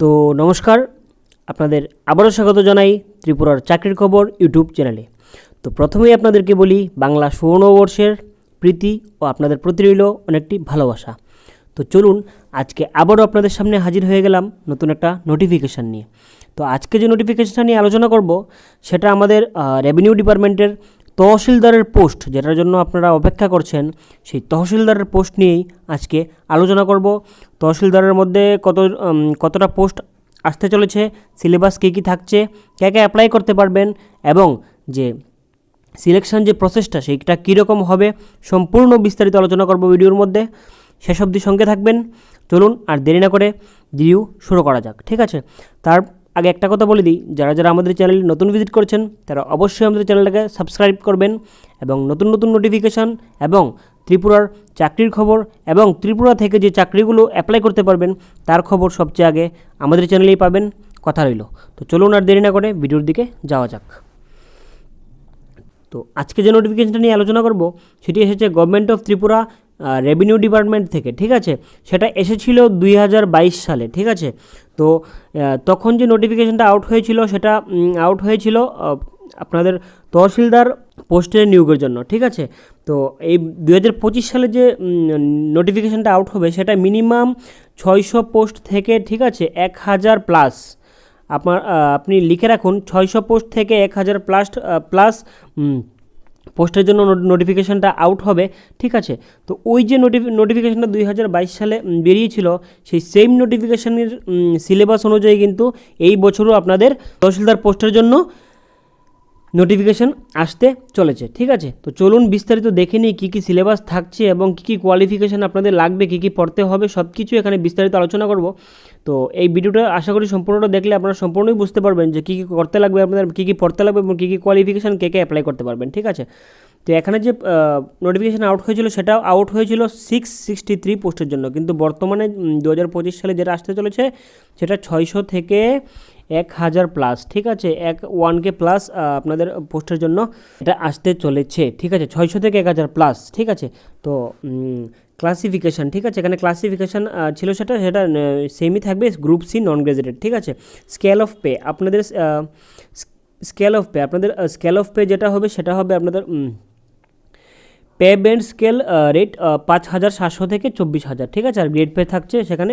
তো নমস্কার, আপনাদের আবারও স্বাগত জানাই ত্রিপুরার চাকরির খবর ইউটিউব চ্যানেলে। তো প্রথমেই আপনাদেরকে বলি, বাংলা সুবর্ণবর্ষের প্রীতি ও আপনাদের প্রতি রইল অনেকটি ভালোবাসা। তো চলুন, আজকে আবারও আপনাদের সামনে হাজির হয়ে গেলাম নতুন একটা নোটিফিকেশান নিয়ে। তো আজকে যে নোটিফিকেশানটা নিয়ে আলোচনা করব, সেটা আমাদের রেভিনিউ ডিপার্টমেন্টের তহসিলদারের পোস্ট, যেটার জন্য আপনারা অপেক্ষা করছেন, সেই তহসিলদারের পোস্ট নিয়েই আজকে আলোচনা করব। তহসিলদারের মধ্যে কত কতটা পোস্ট আসতে চলেছে, সিলেবাস কী কী থাকছে, কে কে অ্যাপ্লাই করতে পারবেন, এবং যে সিলেকশন যে প্রসেসটা সেইটা কীরকম হবে, সম্পূর্ণ বিস্তারিত আলোচনা করব ভিডিওর মধ্যে। শেষ অবধি সঙ্গে থাকবেন। চলুন আর দেরি না করে ভিডিও শুরু করা যাক, ঠিক আছে? তার আগে একটা কথা বলে দিই, যারা যারা আমাদের চ্যানেল নতুন ভিজিট করছেন, তারা অবশ্যই আমাদের চ্যানেলটাকে সাবস্ক্রাইব করবেন এবং নতুন নতুন নোটিফিকেশান এবং ত্রিপুরার চাকরির খবর এবং ত্রিপুরা থেকে যে চাকরিগুলো অ্যাপ্লাই করতে পারবেন, তার খবর সবচেয়ে আগে আমাদের চ্যানেলেই পাবেন, কথা রইল। তো চলুন আর দেরি না করে ভিডিওর দিকে যাওয়া যাক। তো আজকে যে নোটিফিকেশনটা নিয়ে আলোচনা করব, সেটি এসেছে government of Tripura revenue department থেকে, ঠিক আছে? সেটা এসেছিল দুই হাজার বাইশ সালে, ঠিক আছে? তো তখন যে নোটিফিকেশনটা আউট হয়েছিল, সেটা আউট হয়েছিল আপনাদের তহসিলদার পোস্টের নিয়োগের জন্য, ঠিক আছে? তো, এই দুই হাজার পঁচিশ সালে যে নোটিফিকেশনটা আউট হবে, সেটা মিনিমাম ছয়শো পোস্ট থেকে, ঠিক আছে, এক হাজার প্লাস আপনার আপনি লিখে রাখুন, ছয়শো পোস্ট থেকে এক হাজার প্লাস প্লাস পোস্টের জন্য নোটিফিকেশানটা আউট হবে, ঠিক আছে? তো ওই যে নোটিফিকেশানটা দুই হাজার বাইশ সালে বেরিয়েছিল, সেই সেম নোটিফিকেশানের সিলেবাস অনুযায়ী কিন্তু এই বছরও আপনাদের তহসিলদার পোস্টের জন্য নোটিফিকেশান আসতে চলেছে, ঠিক আছে? তো চলুন বিস্তারিত দেখে নিই কী কী সিলেবাস থাকছে এবং কী কী কোয়ালিফিকেশান আপনাদের লাগবে, কী কী পড়তে হবে সব কিছু এখানে বিস্তারিত আলোচনা করব। তো এই ভিডিওটা আশা করি সম্পূর্ণটা দেখলে আপনারা সম্পূর্ণই বুঝতে পারবেন যে কী কী করতে লাগবে আপনাদের, কী কী পড়তে লাগবে এবং কী কী কোয়ালিফিকেশান কে কে অ্যাপ্লাই করতে পারবেন, ঠিক আছে? তো এখানে যে নোটিফিকেশান আউট হয়েছিল সেটাও আউট হয়েছিল সিক্স সিক্সটি থ্রি পোস্টের জন্য। কিন্তু বর্তমানে দু হাজার পঁচিশ সালে যেটা আসতে চলেছে, সেটা ছয়শো থেকে এক হাজার প্লাস ঠিক আছে? এক ওয়ান কে প্লাস আপনাদের পোস্টের জন্য এটা আসতে চলেছে, ঠিক আছে? ছয়শো থেকে এক হাজার প্লাস ঠিক আছে? তো ক্লাসিফিকেশান ঠিক আছে? এখানে ক্লাসিফিকেশান ছিল সেটা সেটা সেমই থাকবে গ্রুপ সি নন গ্রাজুয়েটেড ঠিক আছে? স্কেল অফ পে আপনাদের স্কেল অফ পে আপনাদের স্কেল অফ পে যেটা হবে, সেটা হবে আপনাদের পে ব্যান্ড স্কেল রেট পাঁচ হাজার সাতশো থেকে চব্বিশ হাজার, ঠিক আছে? আর গ্রেড পে থাকছে সেখানে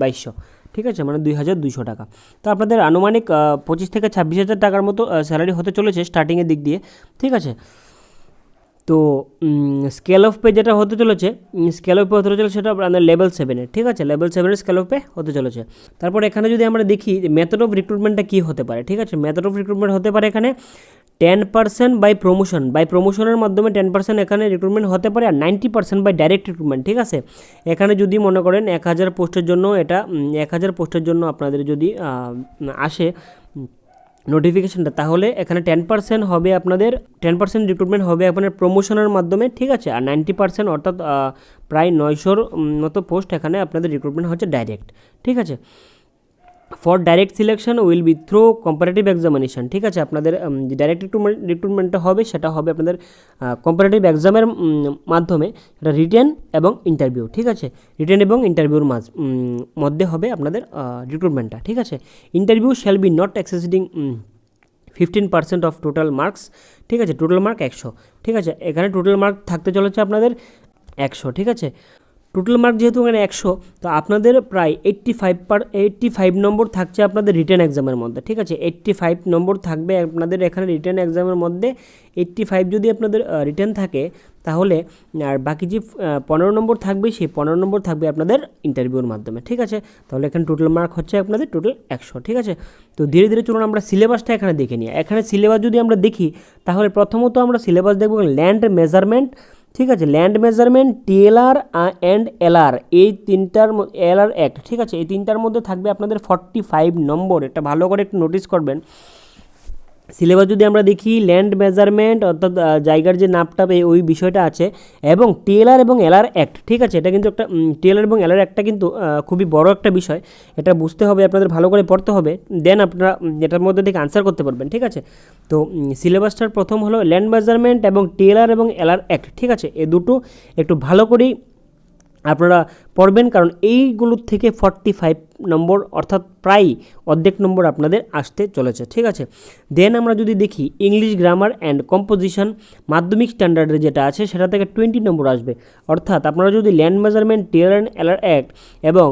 বাইশশো, ঠিক আছে? মানে দুই হাজার দুইশো টাকা। তো আপনাদের আনুমানিক পঁচিশ থেকে ছাব্বিশ হাজার টাকার মতো স্যালারি হতে চলেছে স্টার্টিংয়ের দিক দিয়ে, ঠিক আছে? তো স্কেল অফ পে যেটা হতে চলেছে স্কেল অফ পে হতে চলেছে সেটা আপনাদের লেভেল সেভেনের ঠিক আছে? লেভেল সেভেনের স্কেল অফ পে হতে চলেছে। তারপর এখানে যদি আমরা দেখি মেথড অফ রিক্রুটমেন্টটা কী হতে পারে, ঠিক আছে? মেথড অফ রিক্রুটমেন্ট হতে পারে এখানে ten percent by promotion by প্রমোশনের মাধ্যমে টেন পার্সেন্ট এখানে রিক্রুটমেন্ট হতে পারে আর ninety percent by direct recruitment ঠিক আছে? এখানে যদি মনে করেন এক হাজার পোস্টের জন্য এটা এক হাজার পোস্টের জন্য আপনাদের যদি আসে নোটিফিকেশনটা তাহলে এখানে টেন পার্সেন্ট হবে আপনাদের টেন পার্সেন্ট রিক্রুটমেন্ট হবে আপনার প্রমোশনের মাধ্যমে, ঠিক আছে? আর নাইনটি পার্সেন্ট অর্থাৎ প্রায় নয়শোর মতো পোস্ট এখানে আপনাদের রিক্রুটমেন্ট হচ্ছে ডাইরেক্ট ঠিক আছে? For direct selection will be through comparative examination ঠিক আছে? আপনাদের যে ডাইরেক্ট রিক্রুটমেন্ট রিক্রুটমেন্টটা হবে, সেটা হবে আপনাদের কম্পারেটিভ এক্সামের মাধ্যমে সেটা রিটেন এবং ইন্টারভিউ ঠিক আছে? রিটেন এবং ইন্টারভিউর মধ্যে হবে আপনাদের রিক্রুটমেন্টটা ঠিক আছে? Interview shall be not exceeding fifteen percent of total marks ঠিক আছে? টোটাল মার্ক একশো, ঠিক আছে? এখানে টোটাল মার্ক থাকতে চলেছে আপনাদের একশো, ঠিক আছে? টোটাল মার্ক যেহেতু এখানে একশো, তো আপনাদের প্রায় এইট্টি ফাইভ পার এইট্টি ফাইভ নম্বর থাকছে আপনাদের রিটার্ন এক্সামের মধ্যে, ঠিক আছে? এইট্টি ফাইভ নম্বর থাকবে আপনাদের এখানে রিটার্ন এক্সামের মধ্যে এইট্টি ফাইভ যদি আপনাদের রিটার্ন থাকে, তাহলে, আর বাকি যে পনেরো নম্বর থাকবে, সেই পনেরো নম্বর থাকবে আপনাদের ইন্টারভিউর মাধ্যমে, ঠিক আছে? তাহলে এখানে টোটাল মার্ক হচ্ছে আপনাদের টোটাল একশো, ঠিক আছে? তো ধীরে ধীরে চলুন আমরা সিলেবাসটা এখানে দেখে নিই। এখানে সিলেবাস যদি আমরা দেখি, তাহলে প্রথমত আমরা সিলেবাস দেখব ল্যান্ড মেজারমেন্ট ঠিক আছে? Land measurement TLR and LR এই তিনটার এলআর অ্যাক্ট ঠিক আছে? এই তিনটার মধ্যে থাকবে আপনাদের ফর্টি ফাইভ নম্বর। এটা ভালো করে একটু নোটিস করবেন। সিলেবাস যদি আমরা দেখি ল্যান্ড মেজারমেন্ট অর্থাৎ জায়গার যে নাপটাপ ওই বিষয়টা আছে এবং টিএলআর এবং এলআর অ্যাক্ট ঠিক আছে? এটা কিন্তু একটা টিএলআর এবং এলআর অ্যাক্টটা কিন্তু খুবই বড় একটা বিষয়। এটা বুঝতে হবে, আপনাদের ভালো করে পড়তে হবে দেন আপনারা এটার মধ্যে থেকে আনসার করতে পারবেন, ঠিক আছে? তো সিলেবাসটার প্রথম হলো ল্যান্ড মেজারমেন্ট এবং টিএলআর এবং এলআর অ্যাক্ট ঠিক আছে? এ দুটো একটু ভালো করেই আপনারা পড়বেন, কারণ এইগুলোর থেকে ফর্টি ফাইভ নম্বর, অর্থাৎ প্রায় অর্ধেক নম্বর আপনাদের আসতে চলেছে, ঠিক আছে? দেন আমরা যদি দেখি ইংলিশ গ্রামার অ্যান্ড কম্পোজিশন মাধ্যমিক স্ট্যান্ডার্ডের যেটা আছে, সেটা থেকে টোয়েন্টি নম্বর আসবে। অর্থাৎ আপনারা যদি land measurement TLR and LR act এবং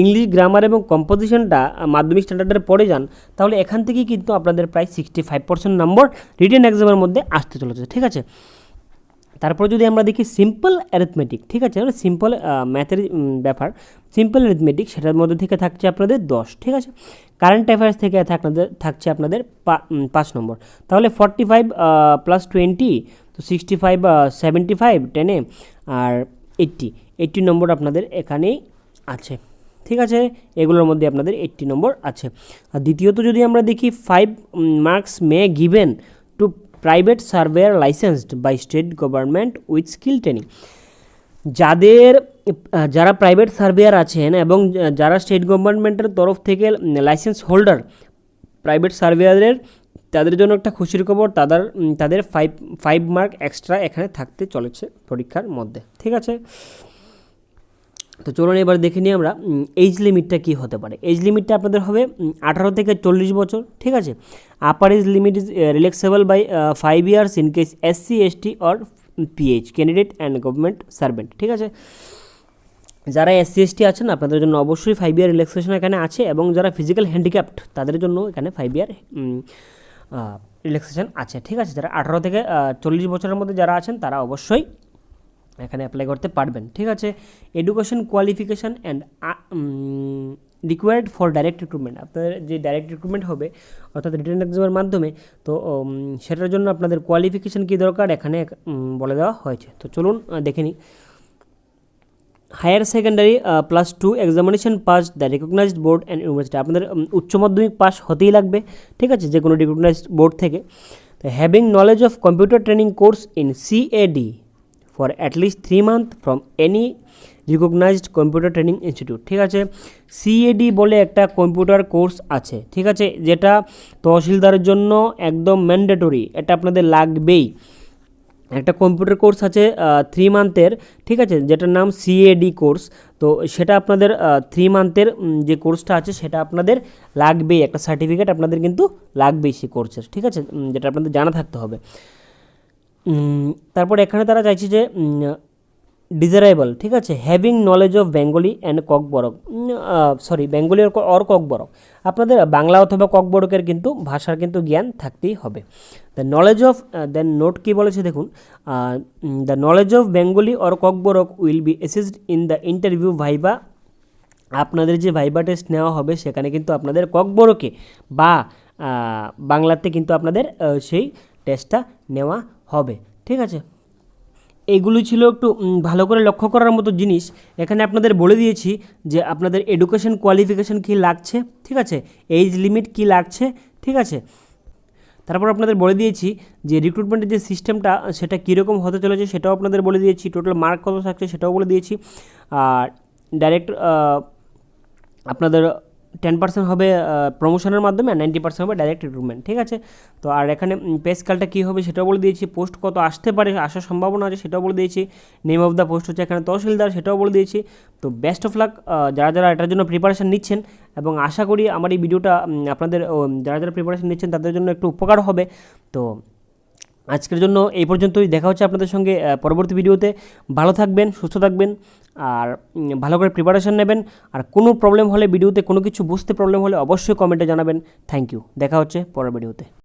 ইংলিশ গ্রামার এবং কম্পোজিশনটা মাধ্যমিক স্ট্যান্ডার্ডের পড়ে যান, তাহলে এখান থেকেই কিন্তু আপনাদের প্রায় সিক্সটি ফাইভ পার্সেন্ট নম্বর রিটেন এক্সামের মধ্যে আসতে চলেছে, ঠিক আছে? তারপর যদি আমরা দেখি সিম্পল অ্যারিথমেটিক ঠিক আছে? সিম্পল ম্যাথের ব্যাপার। সিম্পল অ্যারিথমেটিক সেটার মধ্যে থেকে থাকছে আপনাদের দশ, ঠিক আছে? কারেন্ট অ্যাফেয়ার্স থেকে আপনাদের থাকছে আপনাদের পাঁচ নম্বর। তাহলে ফর্টি ফাইভ প্লাস টোয়েন্টি তো সিক্সটি ফাইভ সেভেন্টি ফাইভ টেনে আর এইট্টি এইট্টি নম্বর আপনাদের এখানেই আছে, ঠিক আছে? এগুলোর মধ্যে আপনাদের এইট্টি নম্বর আছে। আর দ্বিতীয়ত যদি আমরা দেখি five marks may given to private surveyor licensed by state government with skill training যাদের যারা প্রাইভেট সার্ভেয়ার আছেন এবং যারা স্টেট গভর্নমেন্টের তরফ থেকে লাইসেন্স হোল্ডার প্রাইভেট সার্ভেয়ারের তাদের জন্য একটা খুশির খবর, তাদের তাদের ফাইভ ফাইভ মার্ক এক্সট্রা এখানে থাকতে চলেছে পরীক্ষার মধ্যে। ঠিক আছে? তো চলুন এবার দেখে নিই আমরা এজ লিমিটটা কী হতে পারে। এজ লিমিটটা আপনাদের হবে আঠারো থেকে চল্লিশ বছর, ঠিক আছে? Upper age limit is relaxable by five years in case S C S T or PH candidate and government servant ঠিক আছে? যারা এসসি এসটি আছেন, আপনাদের জন্য অবশ্যই ফাইভ ইয়ার রিল্যাক্সেশন এখানে আছে এবং যারা ফিজিক্যাল হ্যান্ডিক্যাপ্ট তাদের জন্য এখানে ফাইভ ইয়ার রিল্যাক্সেশন আছে, ঠিক আছে? যারা আঠারো থেকে চল্লিশ বছরের মধ্যে যারা আছেন, তারা অবশ্যই এখানে অ্যাপ্লাই করতে পারবেন, ঠিক আছে? Education qualification and required for direct recruitment আপনাদের যে ডাইরেক্ট রিক্রুটমেন্ট হবে, অর্থাৎ রিটার্ন এক্সামের মাধ্যমে, তো সেটার জন্য আপনাদের কোয়ালিফিকেশান কী দরকার? এখানে বলে দেওয়া হয়েছে। তো চলুন দেখে নিই। Higher secondary plus two examination pass the recognised board and university আপনাদের উচ্চ মাধ্যমিক পাস হতেই লাগবে, ঠিক আছে? যে কোনো রিকগনাইজড বোর্ড থেকে having knowledge of computer training course in CAD for at least three month from any recognised computer training institute ঠিক আছে? সিএডি বলে একটা কম্পিউটার কোর্স আছে, ঠিক আছে? যেটা তহসিলদারের জন্য একদম ম্যান্ডেটরি এটা আপনাদের লাগবেই। একটা কম্পিউটার কোর্স আছে থ্রি মান্থের ঠিক আছে? যেটার নাম সিএডি কোর্স তো সেটা আপনাদের থ্রি মান্থের যে কোর্সটা আছে, সেটা আপনাদের লাগবেই। একটা সার্টিফিকেট আপনাদের কিন্তু লাগবেই সেই কোর্সের ঠিক আছে? যেটা আপনাদের জানা থাকতে হবে। তারপর এখানে তারা চাইছে যে ডিজারেবল ঠিক আছে? Having knowledge of Bengali and Kokborok sorry Bengali or Kokborok আপনাদের বাংলা অথবা ককবরকের কিন্তু, ভাষার কিন্তু জ্ঞান থাকতেই হবে। The knowledge of then note কী বলেছে দেখুন the knowledge of Bengali or Kokborok will be assist in the interview viva আপনাদের যে ভাইবা টেস্ট নেওয়া হবে, সেখানে কিন্তু আপনাদের ককবরকে বা বাংলাতে কিন্তু আপনাদের সেই টেস্টটা নেওয়া হবে, ঠিক আছে? এইগুলো ছিল একটু ভালো করে লক্ষ্য করার মতো জিনিস। এখানে আপনাদের বলে দিয়েছি যে আপনাদের এডুকেশন কোয়ালিফিকেশান কী লাগছে, ঠিক আছে? এজ লিমিট কী লাগছে, ঠিক আছে? তারপর আপনাদের বলে দিয়েছি যে রিক্রুটমেন্টের যে সিস্টেমটা সেটা কীরকম হতে চলেছে সেটাও আপনাদের বলে দিয়েছি টোটাল মার্ক কত থাকছে সেটাও বলে দিয়েছি। আর ডাইরেক্ট আপনাদের টেন পার্সেন্ট হবে প্রমোশনের মাধ্যমে আর নাইনটি পার্সেন্ট হবে ডাইরেক্ট রিক্রুটমেন্ট ঠিক আছে? তো আর এখানে পে স্কেলটা কী হবে সেটাও বলে দিয়েছি পোস্ট কত আসতে পারে আসার সম্ভাবনা আছে সেটাও বলে দিয়েছি নেম অফ দ্য পোস্ট হচ্ছে এখানে তহসিলদার সেটাও বলে দিয়েছি, তো বেস্ট অফ লাক যারা যারা এটার জন্য প্রিপারেশান নিচ্ছেন এবং আশা করি আমার এই ভিডিওটা আপনাদের যারা যারা প্রিপারেশান নিচ্ছেন তাদের জন্য একটু উপকার হবে, তো আজকের জন্য এই পর্যন্তই। দেখা হচ্ছে আপনাদের সঙ্গে পরবর্তী ভিডিওতে। ভালো থাকবেন, সুস্থ থাকবেন, আর ভালো করে প্রিপারেশান নেবেন। আর কোনো প্রবলেম হলে ভিডিওতে কোনো কিছু বুঝতে প্রবলেম হলে অবশ্যই কমেন্টে জানাবেন। থ্যাংক ইউ দেখা হচ্ছে পরের ভিডিওতে